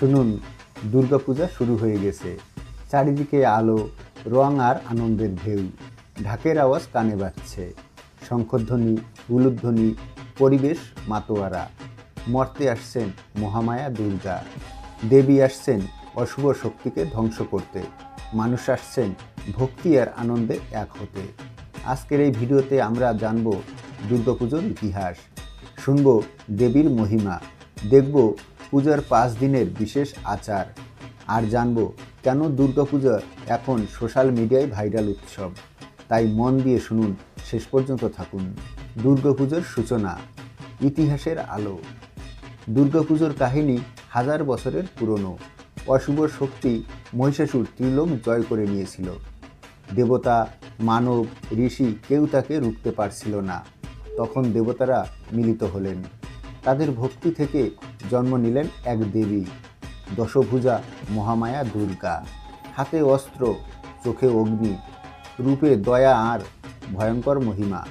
শুনুন, দুর্গাপূজা শুরু হয়ে গেছে। চারিদিকে আলো, রং আর আনন্দের ঢেউ। ঢাকের আওয়াজ কানে বাজছে। শঙ্খধ্বনি, উলুধ্বনি, পরিবেশ মাতোয়ারা। মর্তে আসছেন মহামায়া দুর্গা। দেবী আসছেন অশুভ শক্তিকে ধ্বংস করতে। মানুষ আসছেন ভক্তি আর আনন্দে এক হতে। আজকের এই ভিডিওতে আমরা জানব দুর্গাপুজোর ইতিহাস। শুনব দেবীর মহিমা। দেখব পূজার পাঁচ দিনের বিশেষ আচার। আর জানব কেন দুর্গাপূজা এখন সোশ্যাল মিডিয়ায় ভাইরাল উৎসব। তাই মন দিয়ে শুনুন, শেষ পর্যন্ত থাকুন। দুর্গাপুজোর সূচনা, ইতিহাসের আলো। দুর্গাপুজোর কাহিনী হাজার বছরের পুরনো। অশুভ শক্তি মহিষাসুর ত্রিলোম জয় করে নিয়েছিল। দেবতা, মানব, ঋষি কেউ তাকে রুখতে পারছিল না। তখন দেবতারা মিলিত হলেন। তাদের ভক্তি থেকে জন্ম নিলেন এক দেবী, দশভুজা মহামায়া দুর্গা। হাতে অস্ত্র, চোখে অগ্নি, রূপে দয়া আর ভয়ঙ্কর মহিমা।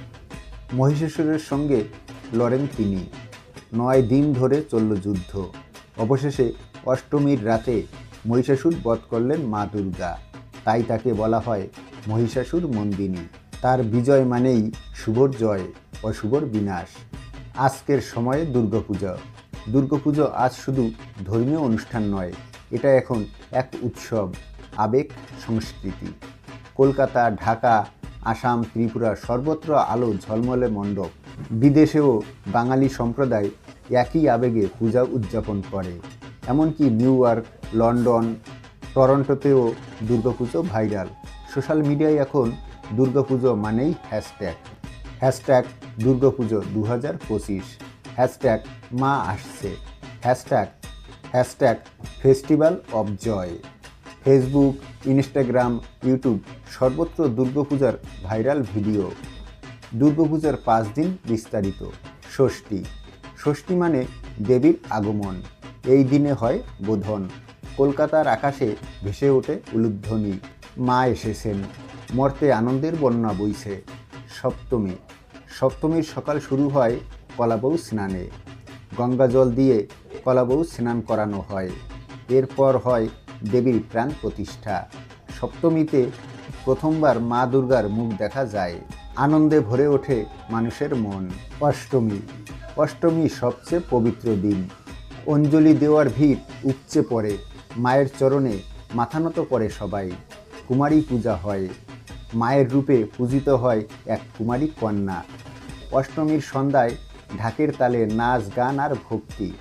মহিষাসুরের সঙ্গে লড়েন তিনি। নয় দিন ধরে চলল যুদ্ধ। অবশেষে অষ্টমীর রাতে মহিষাসুর বধ করলেন মা দুর্গা। তাই তাকে বলা হয় মহিষাসুর মন্দিনী। তার বিজয় মানেই শুভর জয় অশুভর বিনাশ। আজকের সময়ে দুর্গাপূজা। দুর্গাপুজো আজ শুধু ধর্মীয় অনুষ্ঠান নয়, এটা এখন এক উৎসব, আবেগ, সংস্কৃতি। কলকাতা, ঢাকা, আসাম, ত্রিপুরা সর্বত্র আলো ঝলমলে মণ্ডপ। বিদেশেও বাঙালি সম্প্রদায় একই আবেগে পূজা উদযাপন করে। এমনকি নিউ ইয়র্ক, লন্ডন, টরন্টোতেও দুর্গাপুজো ভাইরাল। সোশ্যাল মিডিয়ায় এখন দুর্গাপুজো মানেই হ্যাশট্যাগ। হ্যাশট্যাগ দুর্গাপুজো দু হাজার পঁচিশ। হ্যাশট্যাগ মা আসছে। Hashtag hashtag festival of joy. Facebook, Instagram, YouTube সর্বত্র দুর্গাপূজার ভাইরাল ভিডিও। দুর্গাপূজার পাঁচ দিন বিস্তারিত। ষষ্ঠী ষষ্ঠী মানে দেবীর আগমন। এই দিনে হয় বোধন। কলকাতার আকাশে ভেসে ওঠে উলুধ্বনি। মা এসেছেন। মর্তে আনন্দের বন্যা বইছে। সপ্তমী সপ্তমীর সকাল শুরু হয় কলাবউ স্নানে। গঙ্গা জল দিয়ে কলাবউ স্নান করানো হয়। এরপর হয় দেবীর প্রাণ প্রতিষ্ঠা। সপ্তমীতে প্রথমবার মা দুর্গার মুখ দেখা যায়। আনন্দে ভরে ওঠে মানুষের মন। অষ্টমী। অষ্টমী সবচেয়ে পবিত্র দিন। অঞ্জলি দেওয়ার ভিড় উপচে পড়ে। মায়ের চরণে মাথানত করে সবাই। কুমারী পূজা হয়। মায়ের রূপে পূজিত হয় এক কুমারী কন্যা। অষ্টমীর সন্ধ্যায় ঢাকের তালে নাচ, গান আর ভক্তি।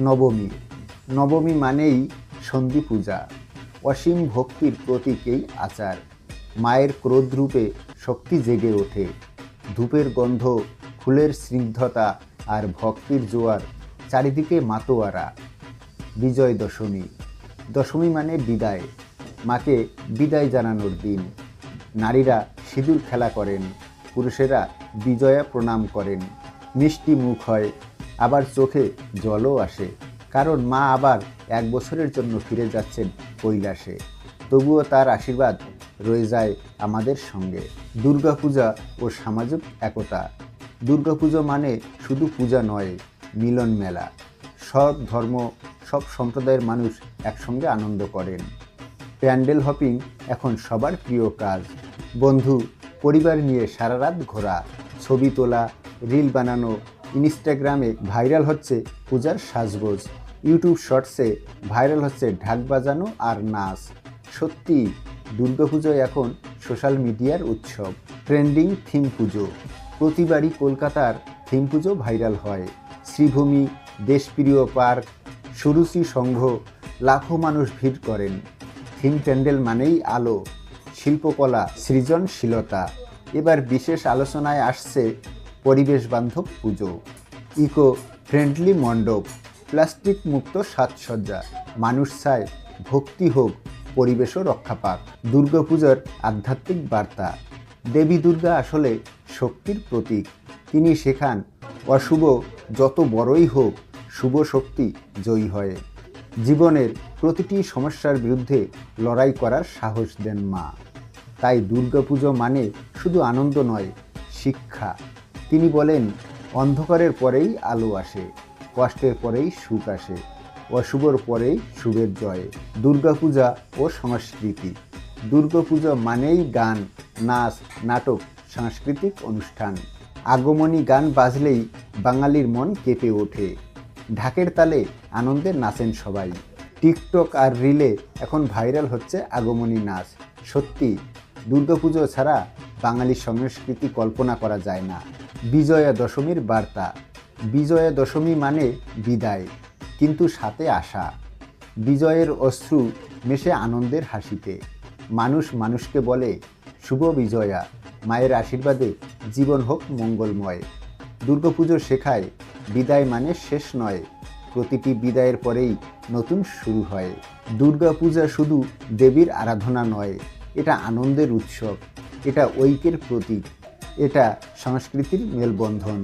নবমী। নবমী মানেই সন্ধি পূজা। অসীম ভক্তির প্রতীক এই আচার। মায়ের ক্রোধ রূপে শক্তি জেগে ওঠে। ধূপের গন্ধ, ফুলের স্নিগ্ধতা আর ভক্তির জোয়ার চারিদিকে মাতোয়ারা। বিজয় দশমী। দশমী মানে বিদায়। মাকে বিদায় জানানোর দিন। নারীরা সিঁদুর খেলা করেন। পুরুষেরা বিজয়া প্রণাম করেন। মিষ্টি মুখ হয়, আবার চোখে জলও আসে। কারণ মা আবার এক বছরের জন্য ফিরে যাচ্ছেন কৈলাসে। তবুও তার আশীর্বাদ রয়ে যায় আমাদের সঙ্গে। দুর্গাপূজা ও সামাজিক একতা। দুর্গাপুজো মানে শুধু পূজা নয়, মিলন মেলা। সব ধর্ম, সব সম্প্রদায়ের মানুষ একসঙ্গে আনন্দ করেন। প্যান্ডেল হপিং এখন সবার প্রিয় কাজ। বন্ধু পরিবার নিয়ে সারা রাত ঘোরা, ছবি তোলা, রিল বানানো, ইনস্টাগ্রামে ভাইরাল হচ্ছে পূজার সাজগোজ, ইউটিউব শর্টসে ভাইরাল হচ্ছে ঢাক বাজানো আর নাচ। সত্যি দুর্গাপুজো এখন সোশ্যাল মিডিয়ার উৎসব, ট্রেন্ডিং থিম পুজো। প্রতিবারই কলকাতার থিম পুজো ভাইরাল হয়। শ্রীভূমি, দেশপ্রিয় পার্ক, সুরুচি সংঘ, লাখো মানুষ ভিড় করেন। থিম প্যান্ডেল মানেই আলো। শিল্পকলা, সৃজনশীলতা, এবার বিশেষ আলোচনায় আসছে পরিবেশ বান্ধব পুজো, ইকো ফ্রেন্ডলি মণ্ডপ, প্লাস্টিক মুক্ত সাজসজ্জা, মানুষ চায় ভক্তি হোক, পরিবেশও রক্ষা পাক। দুর্গাপূজার আধ্যাত্মিক বার্তা, দেবী দুর্গা আসলে শক্তির প্রতীক। তিনি শেখান, অশুভ যত বড়ই হোক, শুভ শক্তি জয়ী হয়। জীবনের প্রতিটি সমস্যার বিরুদ্ধে লড়াই করার সাহস দেন মা। তাই দুর্গাপুজো মানে শুধু আনন্দ নয়, শিক্ষা। তিনি বলেন, অন্ধকারের পরেই আলো আসে, কষ্টের পরেই সুখ আসে, অশুভর পরেই শুভের জয়। দুর্গাপূজা ও সংস্কৃতি। দুর্গাপূজা মানেই গান, নাচ, নাটক, সাংস্কৃতিক অনুষ্ঠান। আগমনী গান বাজলেই বাঙালির মন কেঁপে ওঠে। ঢাকের তালে আনন্দে নাচেন সবাই। টিকটক আর রিলে এখন ভাইরাল হচ্ছে আগমনী নাচ। সত্যি দুর্গাপুজো ছাড়া বাঙালি সংস্কৃতি কল্পনা করা যায় না। বিজয়া দশমীর বার্তা। বিজয়া দশমী মানে বিদায়, কিন্তু সাথে আশা। বিজয়ের অশ্রু মেশে আনন্দের হাসিতে। মানুষ মানুষকে বলে, শুভ বিজয়া। মায়ের আশীর্বাদে জীবন হোক মঙ্গলময়। দুর্গাপুজো শেখায়, বিদায় মানে শেষ নয়। প্রতিটি বিদায়ের পরেই নতুন শুরু হয়। দুর্গাপূজা শুধু দেবীর আরাধনা নয় এটা আনন্দের উৎসব, এটা ঐক্যের প্রতীক, এটা সংস্কৃতির মেলবন্ধন।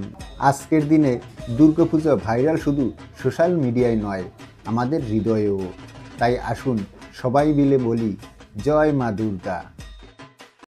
আজকের দিনে দুর্গাপূজা ভাইরাল শুধু সোশ্যাল মিডিয়ায় নয়, আমাদের হৃদয়েও। তাই আসুন সবাই মিলে বলি, জয় মা দুর্গা।